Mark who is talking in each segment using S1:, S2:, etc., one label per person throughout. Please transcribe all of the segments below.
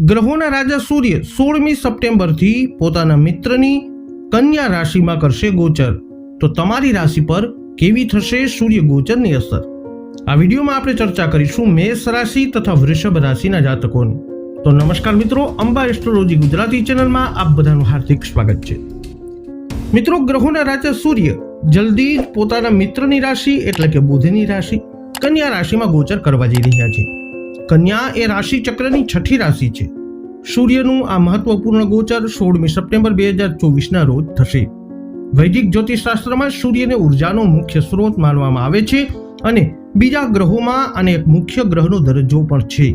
S1: ગ્રહોના રાજા સૂર્ય સોળમી સપ્ટેમ્બરથી પોતાના મિત્રની કન્યા રાશિમાં કરશે ગોચર. તો તમારી રાશિ પર કેવી થશે સૂર્ય ગોચરની અસર? આ વિડીયોમાં આપણે ચર્ચા કરીશું મેષ રાશિ તથા વૃષભ રાશિના જાતકોની. તો નમસ્કાર મિત્રો, અંબા એસ્ટ્રોલોજી ગુજરાતી ચેનલમાં આપ બધાનું હાર્દિક સ્વાગત છે. મિત્રો, ગ્રહોના રાજા સૂર્ય જલ્દી જ પોતાના મિત્રની રાશિ એટલે કે બુધની રાશિ કન્યા રાશિમાં ગોચર કરવા જઈ રહ્યા છે. કન્યા એ રાશિ ચક્રની છઠ્ઠી રાશિ છે. સૂર્યનું આ મહત્વપૂર્ણ ગોચર સોળમી સપ્ટેમ્બર બે હજાર ચોવીસના રોજ થશે. વૈદિક જ્યોતિષશાસ્ત્રમાં સૂર્યને ઉર્જાનો મુખ્ય સ્ત્રોત માનવામાં આવે છે અને બીજા ગ્રહોમાં આને એક મુખ્ય ગ્રહનો દરજ્જો પણ છે.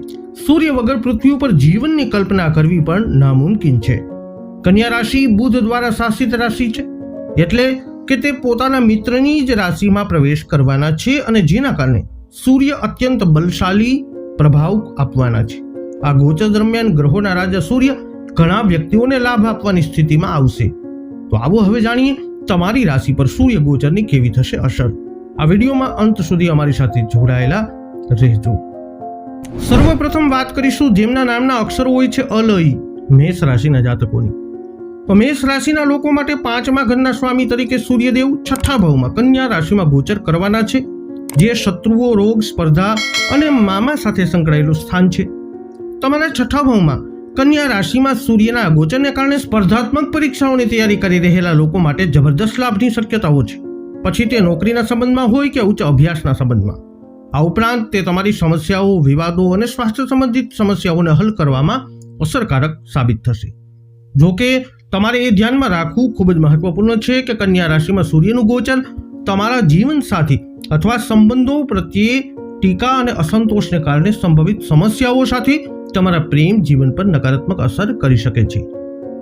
S1: સૂર્ય વગર પૃથ્વી ઉપર જીવનની કલ્પના કરવી પણ નામુમકિન છે. કન્યા રાશિ બુધ દ્વારા શાસિત રાશિ છે, એટલે કે તે પોતાના મિત્રની જ રાશિમાં પ્રવેશ કરવાના છે અને જેના કારણે સૂર્ય અત્યંત બલશાલી પ્રભાવ આપવાના છે. આ ગોચર દરમિયાન ગ્રહોના રાજા સૂર્ય ઘણા વ્યક્તિઓને લાભ આપવાની સ્થિતિમાં આવશે. તો આવો હવે જાણીએ તમારી રાશિ પર સૂર્ય ગોચરની કેવી થશે અસર. આ વિડીયોમાં અંત સુધી અમારી સાથે જોડાયેલા રહેજો. સર્વપ્રથમ વાત કરીશું જેમના નામના અક્ષરો હોય છે અલય, મેષ રાશિના જાતકોની. તો મેષ રાશિના લોકો માટે પાંચમા ઘરના સ્વામી તરીકે સૂર્યદેવ છઠ્ઠા ભાવમાં કન્યા રાશિમાં ગોચર કરવાના છે. જે શત્રુઓ, રોગ, સ્પર્ધા અને મામા સાથે સંકળાયેલું સ્થાન છે. તમારા છઠ્ઠા ભાવમાં કન્યા રાશિમાં સૂર્યના ગોચરને કારણે સ્પર્ધાત્મક પરીક્ષાઓની તૈયારી કરી રહેલા લોકો માટે જબરદસ્ત લાભની શક્યતાઓ છે. પછી તે નોકરીના સંબંધમાં હોય કે ઉચ્ચ અભ્યાસના સંબંધમાં. આ ઉપરાંત તે તમારી સમસ્યાઓ, વિવાદો અને સ્વાસ્થ્ય સંબંધિત સમસ્યાઓને હલ કરવામાં અસરકારક સાબિત થશે. જોકે તમારે એ ધ્યાનમાં રાખવું ખૂબ જ મહત્વપૂર્ણ છે કે કન્યા રાશિમાં સૂર્યનું ગોચર તમારા જીવન સાથી અથવા સંબંધો પ્રત્યે ટીકા અને અસંતોષને કારણે સંભવિત સમસ્યાઓ સાથે તમારા પ્રેમ, જીવન પર નકારાત્મક અસર કરી શકે છે.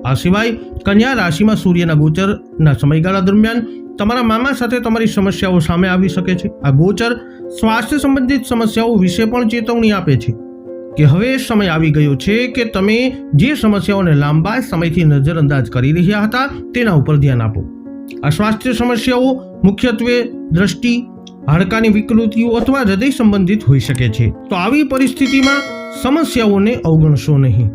S1: આ સિવાય, કન્યા રાશિમાં સૂર્યના ગોચરના સમયગાળા દરમિયાન તમારા મામા સાથે તમારી સમસ્યાઓ સામે આવી શકે છે. આ ગોચર સ્વાસ્થ્ય સંબંધિત સમસ્યાઓ વિશે પણ ચેતવણી આપે છે કે હવે સમય આવી ગયો છે કે તમે જે સમસ્યાઓને લાંબા સમયથી નજરઅંદાજ કરી રહ્યા હતા તેના ઉપર ધ્યાન આપો. આ સ્વાસ્થ્ય સમસ્યાઓ મુખ્યત્વે દ્રષ્ટિ હાડકાની વિકૃતિઓ અથવા હૃદય સંબંધિત હોઈ શકે છે. તો આવી પરિસ્થિતિમાં સમસ્યાઓને અવગણશો નહીં.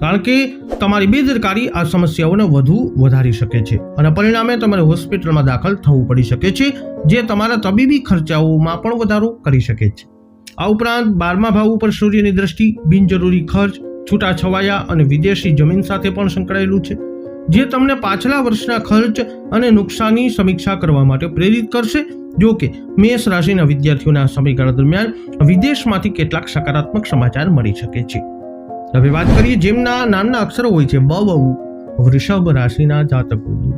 S1: કારણ કે તમારી બેદરકારી આ સમસ્યાઓને વધુ વધારી શકે છે અને પરિણામે તમારે હોસ્પિટલમાં દાખલ થવું પડી શકે છે, જે તમારા તબીબી ખર્ચાઓમાં પણ વધારો કરી શકે છે. આ ઉપરાંત બારમા ભાવ ઉપર સૂર્યની દ્રષ્ટિ, બિનજરૂરી ખર્ચ, છૂટાછવાયા અને વિદેશી જમીન સાથે પણ સંકળાયેલું છે, જે તમને પાછલા વર્ષના ખર્ચ અને નુકસાની સમીક્ષા કરવા માટે પ્રેરિત કરશે જો કે મેષ રાશિના વિદ્યાર્થીઓના સમયગાળા દરમિયાન વિદેશમાંથી કેટલાક સકારાત્મક સમાચાર મળી શકે છે. હવે વાત કરીએ જેમના નામના અક્ષરો હોય છે, બ બહુ વૃષભ રાશિના જાતકોની.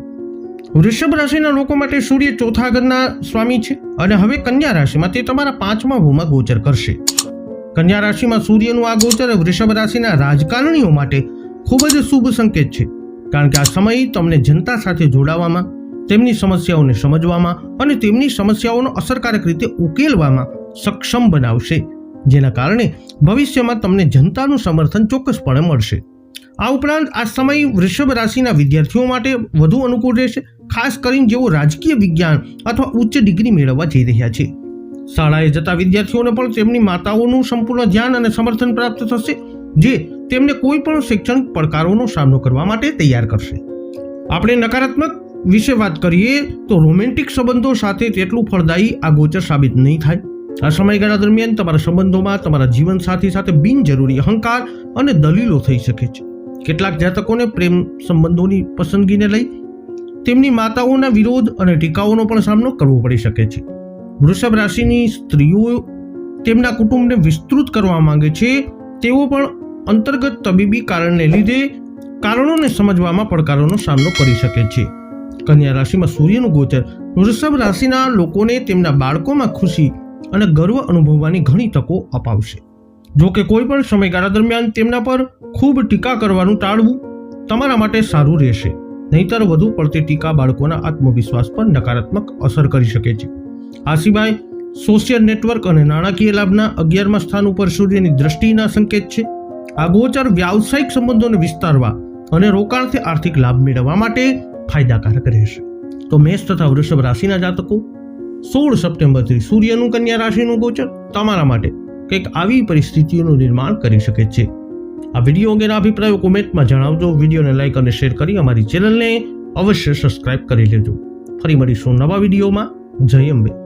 S1: વૃષભ રાશિના લોકો માટે સૂર્ય ચોથા ઘરના સ્વામી છે અને હવે કન્યા રાશિમાં તે તમારા પાંચમા ભૂમાં ગોચર કરશે. કન્યા રાશિમાં સૂર્યનું આ ગોચર વૃષભ રાશિના રાજકારણીઓ માટે ખૂબ જ શુભ સંકેત છે. કારણ કે આ સમય તમને જનતા સાથે જોડાવામાં તેમની સમસ્યાઓને સમજવામાં અને તેમની સમસ્યાઓનો અસરકારક રીતે ઉકેલવામાં સક્ષમ બનાવશે, જેના કારણે ભવિષ્યમાં તમને જનતાનું સમર્થન ચોક્કસપણે મળશે. આ ઉપરાંત આ સમય વૃષભ રાશિના વિદ્યાર્થીઓ માટે વધુ અનુકૂળ રહેશે, ખાસ કરીને જેઓ રાજકીય વિજ્ઞાન અથવા ઉચ્ચ ડિગ્રી મેળવવા જઈ રહ્યા છે. શાળાએ જતા વિદ્યાર્થીઓને પણ તેમની માતાઓનું સંપૂર્ણ ધ્યાન અને સમર્થન પ્રાપ્ત થશે, જે તેમને કોઈ પણ શૈક્ષણિક પડકારોનો સામનો કરવા માટે તૈયાર કરશે. આપણે નકારાત્મક વિશે વાત કરીએ તો રોમેન્ટિક સંબંધો સાથે તેટલું ફળદાયી આગોચર સાબિત નહીં થાય. આ સમયગાળા દરમિયાન તમારા સંબંધોમાં તમારા જીવનસાથી સાથે બિનજરૂરી અહંકાર અને દલીલો થઈ શકે છે. કેટલાક જાતકોને પ્રેમ સંબંધોની પસંદગીને લઈ તેમની માતાઓના વિરોધ અને ટીકાઓનો પણ સામનો કરવો પડી શકે છે. વૃષભ રાશિની સ્ત્રીઓ તેમના કુટુંબને વિસ્તૃત કરવા માંગે છે. તેઓ પણ અંતર્ગત તબીબી કારણને લીધે કારણોને સમજવામાં પડકારોનો સામનો કરી શકે છે. કન્યા રાશિમાં સૂર્યનું ગોચર. વૃષભ રાશિના લોકોને તેમના બાળકોમાં ખુશી અને ગર્વ અનુભવવાની ઘણી તકો અપાવશે. જો કે કોઈ પણ સમયગાળા દરમિયાન તેમના પર ખૂબ ટીકા કરવાનું ટાળવું તમારા માટે સારું રહેશે. નહીતર વધુ પડતી ટીકા બાળકોના આત્મવિશ્વાસ પર નકારાત્મક અસર કરી શકે છે. આ સિવાય સોશિયલ નેટવર્ક અને નાણાકીય લાભના અગિયારમા સ્થાન ઉપર સૂર્યની દ્રષ્ટિના સંકેત છે. આ ગોચર વ્યાવસાયિક સંબંધોને વિસ્તારવા અને રોકાણથી આર્થિક લાભ મેળવવા માટે ફાયદાકારક રહેશે. તો મેષ તથા વૃષભ રાશિના જાતકો, સોળ સપ્ટેમ્બરથી સૂર્યનું કન્યા રાશિનું ગોચર તમારા માટે કંઈક આવી પરિસ્થિતિઓનું નિર્માણ કરી શકે છે. આ વીડિયો અંગેના અભિપ્રાયો કોમેન્ટમાં જણાવજો. વિડીયોને લાઇક અને શેર કરી અમારી ચેનલને અવશ્ય સબસ્ક્રાઇબ કરી લેજો. ફરી મળીશું નવા વિડીયોમાં. જય અંબે.